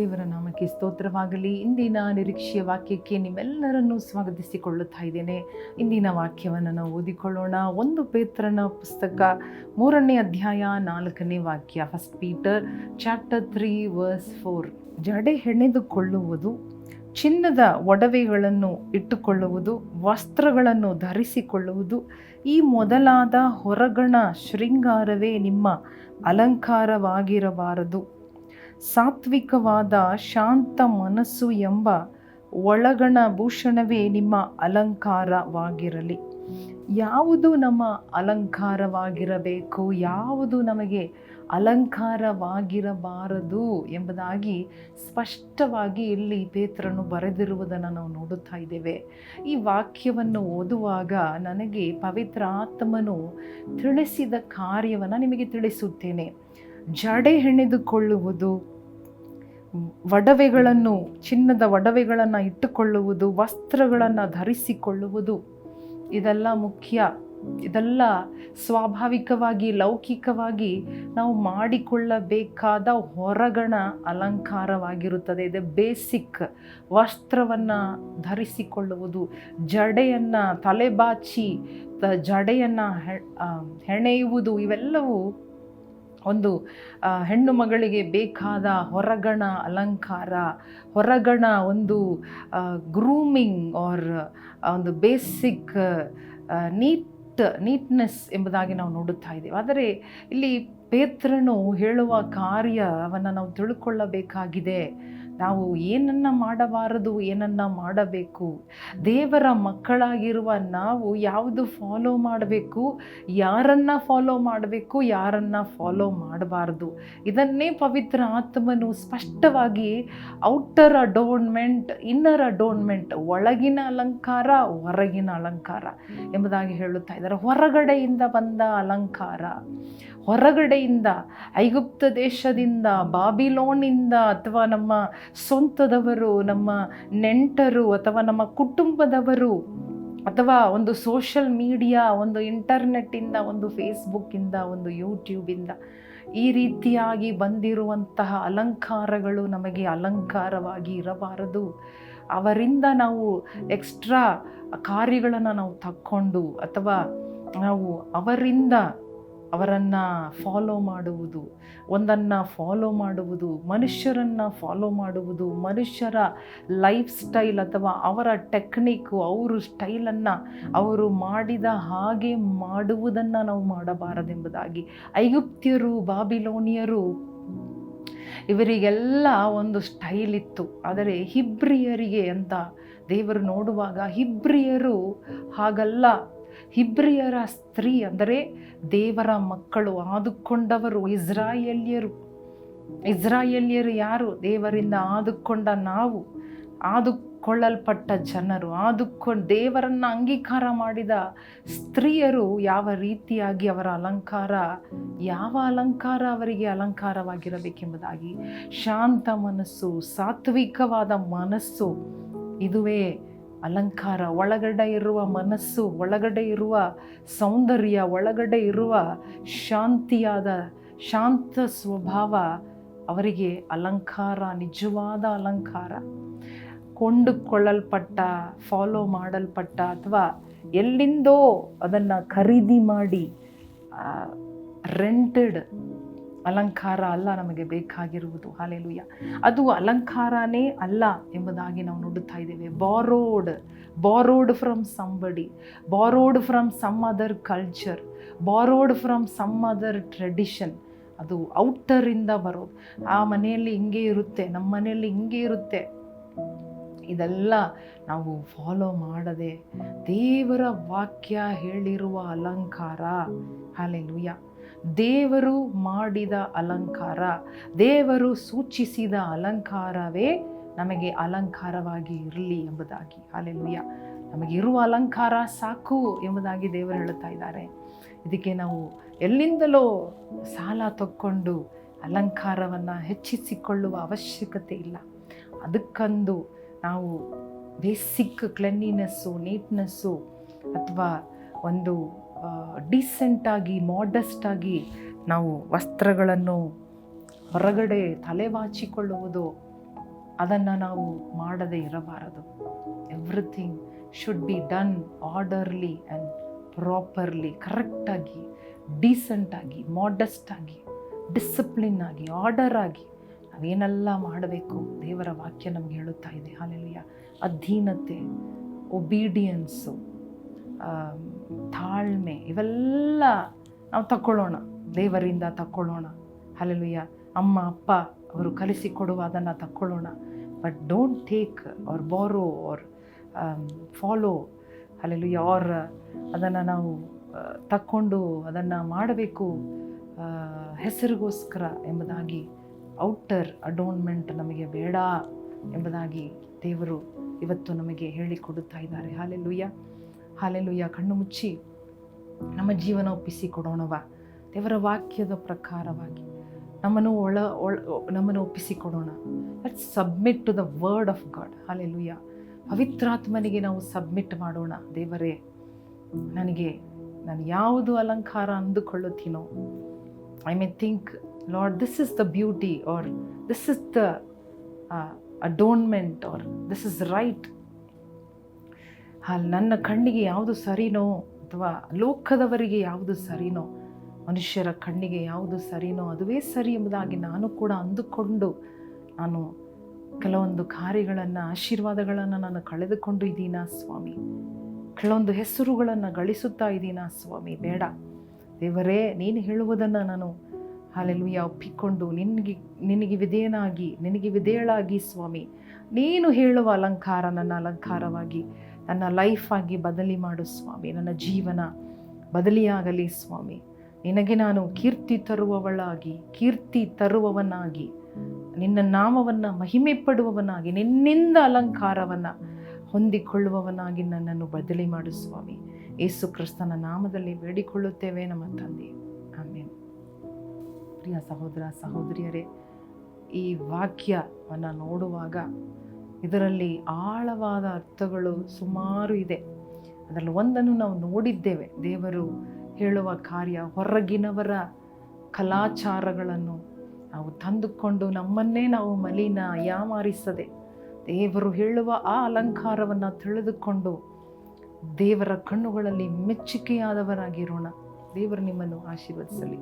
ದೇವರ ನಾಮಕ್ಕೆ ಸ್ತೋತ್ರವಾಗಲಿ. ಇಂದಿನ ನಿರೀಕ್ಷೆಯ ವಾಕ್ಯಕ್ಕೆ ನಿಮ್ಮೆಲ್ಲರನ್ನೂ ಸ್ವಾಗತಿಸಿಕೊಳ್ಳುತ್ತಾ ಇದ್ದೇನೆ. ಇಂದಿನ ವಾಕ್ಯವನ್ನು ನಾವು ಓದಿಕೊಳ್ಳೋಣ. ಒಂದು ಪೇತ್ರನ ಪುಸ್ತಕ ಮೂರನೇ ಅಧ್ಯಾಯ ನಾಲ್ಕನೇ ವಾಕ್ಯ. First Peter chapter three verse four ಜಡೆ ಹೆಣೆದುಕೊಳ್ಳುವುದು, ಚಿನ್ನದ ಒಡವೆಗಳನ್ನು ಇಟ್ಟುಕೊಳ್ಳುವುದು, ವಸ್ತ್ರಗಳನ್ನು ಧರಿಸಿಕೊಳ್ಳುವುದು, ಈ ಮೊದಲಾದ ಹೊರಗಣ ಶೃಂಗಾರವೇ ನಿಮ್ಮ ಅಲಂಕಾರವಾಗಿರಬಾರದು. ಸಾತ್ವಿಕವಾದ ಶಾಂತ ಮನಸ್ಸು ಎಂಬ ಒಳಗಣ ಭೂಷಣವೇ ನಿಮ್ಮ ಅಲಂಕಾರವಾಗಿರಲಿ. ಯಾವುದು ನಮ್ಮ ಅಲಂಕಾರವಾಗಿರಬೇಕು, ಯಾವುದು ನಮಗೆ ಅಲಂಕಾರವಾಗಿರಬಾರದು ಎಂಬುದಾಗಿ ಸ್ಪಷ್ಟವಾಗಿ ಇಲ್ಲಿ ಪೇತ್ರನು ಬರೆದಿರುವುದನ್ನು ನಾವು ನೋಡುತ್ತಾ ಇದ್ದೇವೆ. ಈ ವಾಕ್ಯವನ್ನು ಓದುವಾಗ ನನಗೆ ಪವಿತ್ರ ಆತ್ಮನು ತಿಳಿಸಿದ ಕಾರ್ಯವನ್ನು ನಿಮಗೆ ತಿಳಿಸುತ್ತೇನೆ. ಜಡೆ ಹೆಣೆದುಕೊಳ್ಳುವುದು ಒಡವೆಗಳನ್ನು ಚಿನ್ನದ ಒಡವೆಗಳನ್ನು ಇಟ್ಟುಕೊಳ್ಳುವುದು, ವಸ್ತ್ರಗಳನ್ನು ಧರಿಸಿಕೊಳ್ಳುವುದು, ಇದೆಲ್ಲ ಮುಖ್ಯ. ಇದೆಲ್ಲ ಸ್ವಾಭಾವಿಕವಾಗಿ, ಲೌಕಿಕವಾಗಿ ನಾವು ಮಾಡಿಕೊಳ್ಳಬೇಕಾದ ಹೊರಗಣ ಅಲಂಕಾರವಾಗಿರುತ್ತದೆ. ಇದು ಬೇಸಿಕ್ ವಸ್ತ್ರವನ್ನು ಧರಿಸಿಕೊಳ್ಳುವುದು. ಜಡೆಯನ್ನು, ತಲೆಬಾಚಿ ಜಡೆಯನ್ನು ಹೆಣೆಯುವುದು, ಇವೆಲ್ಲವೂ ಒಂದು ಹೆಣ್ಣು ಮಗಳಿಗೆ ಬೇಕಾದ ಹೊರಗಣ ಅಲಂಕಾರ, ಹೊರಗಣ ಒಂದು ಗ್ರೂಮಿಂಗ್ ಆರ್ ಒಂದು ಬೇಸಿಕ್ ನೀಟ್ ನೀಟ್ನೆಸ್ ಎಂಬುದಾಗಿ ನಾವು ನೋಡುತ್ತಾ ಇದ್ದೇವೆ. ಆದರೆ ಇಲ್ಲಿ ಪೇತ್ರನು ಹೇಳುವ ಕಾರ್ಯವನ್ನು ನಾವು ತಿಳ್ಕೊಳ್ಳಬೇಕಾಗಿದೆ. ನಾವು ಏನನ್ನ ಮಾಡಬಾರದು ಏನನ್ನ ಮಾಡಬೇಕು? ದೇವರ ಮಕ್ಕಳಾಗಿರುವ ನಾವು ಯಾವುದು ಫಾಲೋ ಮಾಡಬೇಕು? ಯಾರನ್ನ ಫಾಲೋ ಮಾಡಬೇಕು? ಯಾರನ್ನ ಫಾಲೋ ಮಾಡಬಾರ್ದು? ಇದನ್ನೇ ಪವಿತ್ರ ಆತ್ಮನು ಸ್ಪಷ್ಟವಾಗಿ ಔಟರ್ ಅಡೋನ್ಮೆಂಟ್ ಇನ್ನರ್ ಅಡೋನ್ಮೆಂಟ್ ಒಳಗಿನ ಅಲಂಕಾರ ಹೊರಗಿನ ಅಲಂಕಾರ ಎಂಬುದಾಗಿ ಹೇಳುತ್ತಾ ಇದ್ದಾರೆ. ಹೊರಗಡೆಯಿಂದ ಬಂದ ಅಲಂಕಾರ ಹೊರಗಡೆಯಿಂದ ಐಗುಪ್ತ ದೇಶದಿಂದ ಬಾಬಿಲೋನಿಂದ ಅಥವಾ ನಮ್ಮ ಸ್ವಂತದವರು, ನಮ್ಮ ನೆಂಟರು ಅಥವಾ ನಮ್ಮ ಕುಟುಂಬದವರು ಅಥವಾ ಒಂದು ಸೋಷಲ್ ಮೀಡಿಯಾ ಒಂದು ಇಂಟರ್ನೆಟ್ಟಿಂದ ಒಂದು ಫೇಸ್ಬುಕ್ಕಿಂದ ಒಂದು ಯೂಟ್ಯೂಬಿಂದ ಈ ರೀತಿಯಾಗಿ ಬಂದಿರುವಂತಹ ಅಲಂಕಾರಗಳು ನಮಗೆ ಅಲಂಕಾರವಾಗಿ ಇರಬಾರದು. ಅವರಿಂದ ನಾವು ಎಕ್ಸ್ಟ್ರಾ ಕಾರ್ಯಗಳನ್ನು ನಾವು ತಕ್ಕೊಂಡು ಅಥವಾ ನಾವು ಅವರಿಂದ ಅವರನ್ನು ಫಾಲೋ ಮಾಡುವುದು, ಒಂದನ್ನು ಫಾಲೋ ಮಾಡುವುದು, ಮನುಷ್ಯರನ್ನು ಫಾಲೋ ಮಾಡುವುದು, ಮನುಷ್ಯರ ಲೈಫ್ ಸ್ಟೈಲ್ ಅಥವಾ ಅವರ ಟೆಕ್ನಿಕ್ಕು ಅವರು ಸ್ಟೈಲನ್ನು ಅವರು ಮಾಡಿದ ಹಾಗೆ ಮಾಡುವುದನ್ನು ನಾವು ಮಾಡಬಾರದೆಂಬುದಾಗಿ ಐಗುಪ್ತಿಯರು, ಬಾಬಿಲೋನಿಯರು ಇವರಿಗೆಲ್ಲ ಒಂದು ಸ್ಟೈಲ್ ಇತ್ತು. ಆದರೆ ಹಿಬ್ರಿಯರಿಗೆ ಅಂತ ದೇವರು ನೋಡುವಾಗ ಹಿಬ್ರಿಯರು ಹಾಗಲ್ಲ. ಹಿಬ್ರಿಯರ ಸ್ತ್ರೀ ಅಂದರೆ ದೇವರ ಮಕ್ಕಳು ಆದುಕೊಂಡವರು ಇಸ್ರಾಯೇಲ್ಯರು. ಇಸ್ರಾಯೇಲ್ಯರು ಯಾರು? ದೇವರಿಂದ ಆದುಕೊಂಡ ನಾವು. ಆದುಕೊಳ್ಳಲ್ಪಟ್ಟ ಜನರು. ಆದುಕೊಂಡು ದೇವರನ್ನು ಅಂಗೀಕಾರ ಮಾಡಿದ ಸ್ತ್ರೀಯರು ಯಾವ ರೀತಿಯಾಗಿ ಅವರ ಅಲಂಕಾರ, ಯಾವ ಅಲಂಕಾರ ಅವರಿಗೆ ಅಲಂಕಾರವಾಗಿರಬೇಕೆಂಬುದಾಗಿ ಶಾಂತ ಮನಸ್ಸು, ಸಾತ್ವಿಕವಾದ ಮನಸ್ಸು ಇದುವೇ ಅಲಂಕಾರ, ಒಳಗಡೆ ಇರುವ ಮನಸ್ಸು, ಒಳಗಡೆ ಇರುವ ಸೌಂದರ್ಯ, ಒಳಗಡೆ ಇರುವ ಶಾಂತಿಯಾದ, ಶಾಂತ ಸ್ವಭಾವ, ಅವರಿಗೆ ಅಲಂಕಾರ, ನಿಜವಾದ ಅಲಂಕಾರ. ಕೊಂಡುಕೊಳ್ಳಲ್ಪಟ್ಟ ಫಾಲೋ ಮಾಡಲ್ಪಟ್ಟ ಅಥವಾ ಎಲ್ಲಿಂದೋ ಅದನ್ನು ಖರೀದಿ ಮಾಡಿ ರೆಂಟೆಡ್ ಅಲಂಕಾರ ಅಲ್ಲ ನಮಗೆ ಬೇಕಾಗಿರುವುದು. ಹಾಲೆಲುಯ್ಯ. ಅದು ಅಲಂಕಾರನೇ ಅಲ್ಲ ಎಂಬುದಾಗಿ ನಾವು ನೋಡುತ್ತಾ ಇದ್ದೇವೆ. Borrowed borrowed from somebody borrowed from some other culture borrowed from some other tradition ಅದು ಔಟರಿಂದ ಬರೋದು. ಆ ಮನೆಯಲ್ಲಿ ಹಿಂಗೆ ಇರುತ್ತೆ, ನಮ್ಮ ಮನೆಯಲ್ಲಿ ಹಿಂಗೆ ಇರುತ್ತೆ. ಇದೆಲ್ಲ ನಾವು ಫಾಲೋ ಮಾಡದೆ ದೇವರ ವಾಕ್ಯ ಹೇಳಿರುವ ಅಲಂಕಾರ. ಹಾಲೆಲುಯ್ಯ. ದೇವರು ಮಾಡಿದ ಅಲಂಕಾರ, ದೇವರು ಸೂಚಿಸಿದ ಅಲಂಕಾರವೇ ನಮಗೆ ಅಲಂಕಾರವಾಗಿ ಇರಲಿ ಎಂಬುದಾಗಿ. ಅಲ್ಲೆಲುಯ್ಯ ನಮಗಿರುವ ಅಲಂಕಾರ ಸಾಕು ಎಂಬುದಾಗಿ ದೇವರು ಹೇಳುತ್ತಾ ಇದ್ದಾರೆ. ಇದಕ್ಕೆ ನಾವು ಎಲ್ಲಿಂದಲೋ ಸಾಲ ತಕ್ಕೊಂಡು ಅಲಂಕಾರವನ್ನು ಹೆಚ್ಚಿಸಿಕೊಳ್ಳುವ ಅವಶ್ಯಕತೆ ಇಲ್ಲ. ಅದಕ್ಕಂದು ನಾವು ಬೇಸಿಕ್ ಕ್ಲೆನ್ಲಿನೆಸ್ಸು ನೀಟ್ನೆಸ್ಸು ಅಥವಾ ಒಂದು ಡೀಸೆಂಟಾಗಿ ಮಾಡಸ್ಟಾಗಿ ನಾವು ವಸ್ತ್ರಗಳನ್ನು ಹೊರಗಡೆ ತಲೆವಾಚಿಕೊಳ್ಳುವುದು, ಅದನ್ನು ನಾವು ಮಾಡದೇ ಇರಬಾರದು. Everything should be done orderly and properly ಕರೆಕ್ಟಾಗಿ ಡೀಸೆಂಟಾಗಿ ಮಾಡಸ್ಟಾಗಿ ಡಿಸಿಪ್ಲಿನ್ ಆಗಿ ಆರ್ಡರ್ ಆಗಿ ನಾವೇನೆಲ್ಲ ಮಾಡಬೇಕು? ದೇವರ ವಾಕ್ಯ ನಮ್ಗೆ ಹೇಳುತ್ತಾ ಇದೆ. ಹಾಲೆಲುಯ್ಯ ಅಧೀನತೆ ಒಬೀಡಿಯನ್ಸು ತಾಳ್ಮೆ ಇವೆಲ್ಲ ನಾವು ತಕ್ಕೊಳ್ಳೋಣ. ದೇವರಿಂದ ತಕ್ಕೊಳ್ಳೋಣ. ಅಲ್ಲಲ್ಲಿಯ ಅಮ್ಮ, ಅಪ್ಪ ಅವರು ಕಲಿಸಿಕೊಡುವ ಅದನ್ನು ತಕ್ಕೊಳ್ಳೋಣ but don't take or borrow or follow ಅಲ್ಲಲ್ಲಿ ಅವ್ರ ಅದನ್ನು ನಾವು ತಕ್ಕೊಂಡು ಅದನ್ನು ಮಾಡಬೇಕು ಹೆಸರಿಗೋಸ್ಕರ ಎಂಬುದಾಗಿ ಔಟರ್ ಅಡೋನ್ಮೆಂಟ್ ನಮಗೆ ಬೇಡ ಎಂಬುದಾಗಿ ದೇವರು ಇವತ್ತು ನಮಗೆ ಹೇಳಿಕೊಡುತ್ತಾ ಇದ್ದಾರೆ. ಹಾಲೆಲ್ಲುಯ್ಯ ಹಾಲೆಲ್ಲುಯ್ಯ ಕಣ್ಣು ಮುಚ್ಚಿ. ನಮ್ಮ ಜೀವನ ಒಪ್ಪಿಸಿ ಕೊಡೋಣವ ದೇವರ ವಾಕ್ಯದ ಪ್ರಕಾರವಾಗಿ ನಮ್ಮನ್ನು ಒಳ ಒಳ, ನಮ್ಮನ್ನು ಒಪ್ಪಿಸಿಕೊಡೋಣ. Let submit to the word of God hallelujah. ಪವಿತ್ರಾತ್ಮನಿಗೆ ನಾವು ಸಬ್ಮಿಟ್ ಮಾಡೋಣ. ದೇವರೇ, ನನಗೆ, ನಾನು ಯಾವುದು ಅಲಂಕಾರ ಅಂದುಕೊಳ್ಳುತ್ತೀನೋ? I may think Lord this is the beauty or this is the adornment or this is right ಅಲ್ಲಿ ನನ್ನ ಕಣ್ಣಿಗೆ ಯಾವುದು ಸರಿನೋ ಅಥವಾ ಲೋಕದವರಿಗೆ ಯಾವುದು ಸರಿನೋ, ಮನುಷ್ಯರ ಕಣ್ಣಿಗೆ ಯಾವುದು ಸರಿನೋ ಅದುವೇ ಸರಿ ಎಂಬುದಾಗಿ ನಾನು ಕೂಡ ಅಂದುಕೊಂಡು ನಾನು ಕೆಲವೊಂದು ಕಾರ್ಯಗಳನ್ನು, ಆಶೀರ್ವಾದಗಳನ್ನು ನಾನು ಕಳೆದುಕೊಂಡು ಇದ್ದೀನಾ ಸ್ವಾಮಿ. ಕೆಲವೊಂದು ಹೆಸರುಗಳನ್ನು ಗಳಿಸುತ್ತಾ ಇದ್ದೀನಾ ಸ್ವಾಮಿ, ಬೇಡ. ದೇವರೇ, ನೀನು ಹೇಳುವುದನ್ನು ನಾನು ಹಾಲೆಲುಯ್ಯ ಒಪ್ಪಿಕೊಂಡು ನಿನಗೆ ನಿನಗೆ ವಿಧೇಯನಾಗಿ, ನಿನಗೆ ವಿಧೇಯಳಾಗಿ ಸ್ವಾಮಿ ನೀನು ಹೇಳುವ ಅಲಂಕಾರ ನನ್ನ ಅಲಂಕಾರವಾಗಿ, ನನ್ನ ಲೈಫ್ ಆಗಿ ಬದಲಿ ಮಾಡು ಸ್ವಾಮಿ, ನನ್ನ ಜೀವನ ಬದಲಿಯಾಗಲಿ ಸ್ವಾಮಿ. ನಿನಗೆ ನಾನು ಕೀರ್ತಿ ತರುವವಳಾಗಿ, ಕೀರ್ತಿ ತರುವವನಾಗಿ, ನಿನ್ನ ನಾಮವನ್ನು ಮಹಿಮೆ ಪಡುವವನಾಗಿ ನಿನ್ನಿಂದ ಅಲಂಕಾರವನ್ನು ಹೊಂದಿಕೊಳ್ಳುವವನಾಗಿ ನನ್ನನ್ನು ಬದಲಿ ಮಾಡು ಸ್ವಾಮಿ. ಯೇಸು ಕ್ರಿಸ್ತನ ನಾಮದಲ್ಲಿ ಬೇಡಿಕೊಳ್ಳುತ್ತೇವೆ ನಮ್ಮ ತಂದೆ. ಆಮೇಲೆ ಪ್ರಿಯ ಸಹೋದರ, ಸಹೋದರಿಯರೇ, ಈ ವಾಕ್ಯವನ್ನು ನೋಡುವಾಗ ಇದರಲ್ಲಿ ಆಳವಾದ ಅರ್ಥಗಳು ಸುಮಾರು ಇದೆ. ಅದರಲ್ಲಿ ಒಂದನ್ನು ನಾವು ನೋಡಿದ್ದೇವೆ. ದೇವರು ಹೇಳುವ ಕಾರ್ಯ ಹೊರಗಿನವರ ಕಲಾಚಾರಗಳನ್ನು ನಾವು ತಂದುಕೊಂಡು ನಮ್ಮನ್ನೇ ನಾವು ಮಲಿನ ಯಾಮಾರಿಸದೆ ದೇವರು ಹೇಳುವ ಆ ಅಲಂಕಾರವನ್ನು ತಿಳಿದುಕೊಂಡು ದೇವರ ಕಣ್ಣುಗಳಲ್ಲಿ ಮೆಚ್ಚುಗೆಯಾದವರಾಗಿರೋಣ ದೇವರು ನಿಮ್ಮನ್ನು ಆಶೀರ್ವದಿಸಲಿ.